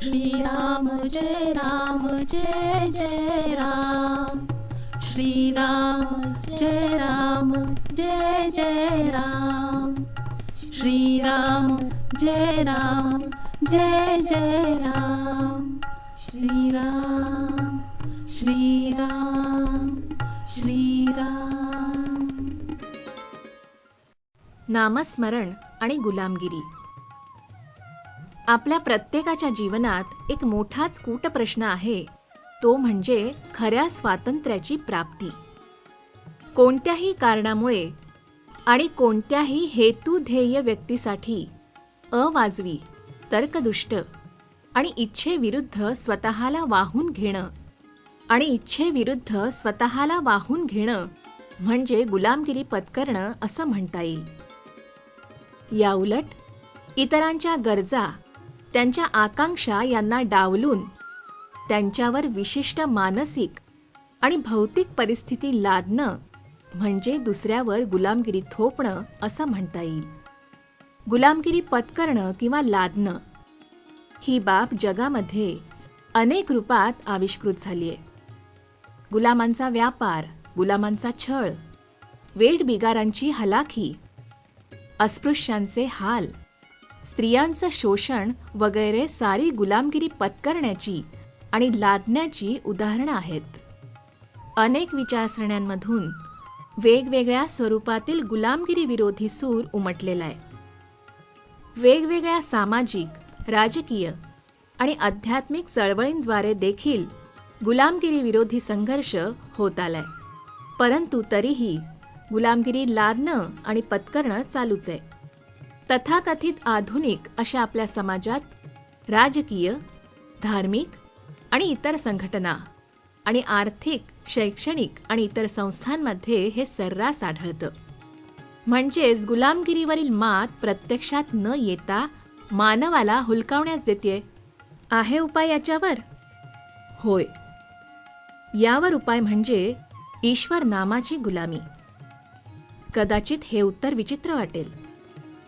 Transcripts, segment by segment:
श्रीराम जय राम जय जय राम। श्रीराम जय राम जय जय राम। श्रीराम जय राम जय जय राम। श्रीराम श्रीराम श्रीराम। नामस्मरण आणि गुलामगिरी। आपल्या प्रत्येकाच्या जीवनात एक मोठाच कूटप्रश्न आहे. तो म्हणजे खऱ्या स्वातंत्र्याची प्राप्ती. कोणत्याही कारणामुळे आणि कोणत्याही हेतू ध्येय व्यक्तीसाठी अवाजवी तर्कदुष्ट आणि इच्छेविरुद्ध स्वतःला वाहून घेणं आणि इच्छेविरुद्ध स्वतःला वाहून घेणं म्हणजे गुलामगिरी पत्करणं असं म्हणता येईल. याउलट इतरांच्या गरजा त्यांच्या आकांक्षा यांना डावलून त्यांच्यावर विशिष्ट मानसिक आणि भौतिक परिस्थिती लादणं म्हणजे दुसऱ्यावर गुलामगिरी थोपणं असं म्हणता येईल. गुलामगिरी पत्करणं किंवा लादणं ही बाब जगामध्ये अनेक रूपात आविष्कृत झाली आहे. गुलामांचा व्यापार गुलामांचा छळ वेठबिगारांची हलाखी अस्पृश्यांचे हाल स्त्रियांचं शोषण वगैरे सारी गुलामगिरी पत्करण्याची आणि लादण्याची उदाहरणं आहेत. अनेक विचारसरण्यांमधून वेगवेगळ्या स्वरूपातील गुलामगिरी विरोधी सूर उमटलेला आहे. वेगवेगळ्या सामाजिक राजकीय आणि आध्यात्मिक चळवळींद्वारे देखील गुलामगिरी विरोधी संघर्ष होत आलाय. परंतु तरीही गुलामगिरी लादणं आणि पत्करणं चालूच आहे. तथाकथित आधुनिक अशा आपल्या समाजात राजकीय धार्मिक आणि इतर संघटना आणि आर्थिक शैक्षणिक आणि इतर संस्थांमध्ये हे सर्रास आढळतं. म्हणजेच गुलामगिरीवरील मात प्रत्यक्षात न येता मानवाला हुलकावण्यास देते आहे उपाय याच्यावर? होय. यावर उपाय म्हणजे ईश्वर नामाची गुलामी. कदाचित हे उत्तर विचित्र वाटेल.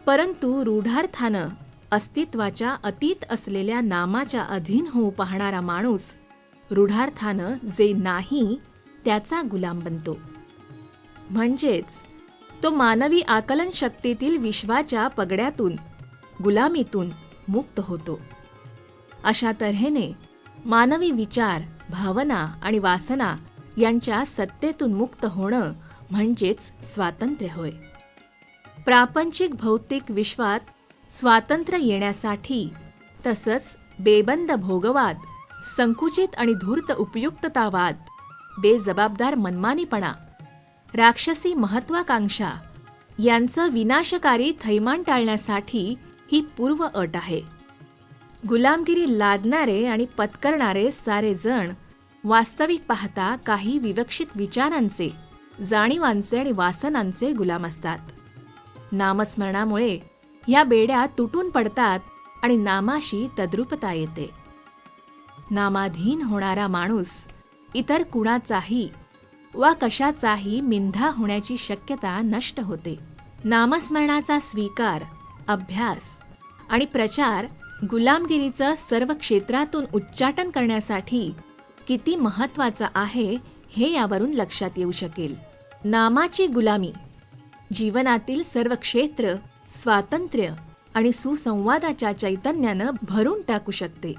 परंतु रूढार्थानं अस्तित्वाच्या अतीत असलेल्या नामाच्या अधीन होऊ पाहणारा माणूस रूढार्थानं जे नाही त्याचा गुलाम बनतो. म्हणजेच तो मानवी आकलन शक्तीतील विश्वाच्या पगड्यातून गुलामीतून मुक्त होतो. अशा तऱ्हेने मानवी विचार भावना आणि वासना यांच्या सत्तेतून मुक्त होणं म्हणजेच स्वातंत्र्य होय. प्रापंचिक भौतिक विश्वात स्वातंत्र्य येण्यासाठी तसंच बेबंद भोगवाद संकुचित आणि धूर्त उपयुक्ततावाद बेजबाबदार मनमानीपणा राक्षसी महत्वाकांक्षा यांचं विनाशकारी थैमान टाळण्यासाठी ही पूर्व अट आहे. गुलामगिरी लादणारे आणि पत्करणारे सारे जण वास्तविक पाहता काही विवक्षित विचारांचे जाणीवांचे आणि वासनांचे गुलाम असतात. नामस्मरणामुळे या बेड्या तुटून पडतात आणि नामाशी तद्रुपता येते. नामाधीन होणारा माणूस इतर कुणाचाही वा कशाचाही मिंधा होण्याची शक्यता नष्ट होते. नामस्मरणाचा स्वीकार अभ्यास आणि प्रचार गुलामगिरीचं सर्व क्षेत्रातून उच्चाटन करण्यासाठी किती महत्त्वाचा आहे हे यावरून लक्षात येऊ शकेल. नामाची गुलामी जीवनातील सर्व क्षेत्र स्वातंत्र्य आणि सुसंवादाच्या चैतन्यानं भरून टाकू शकते.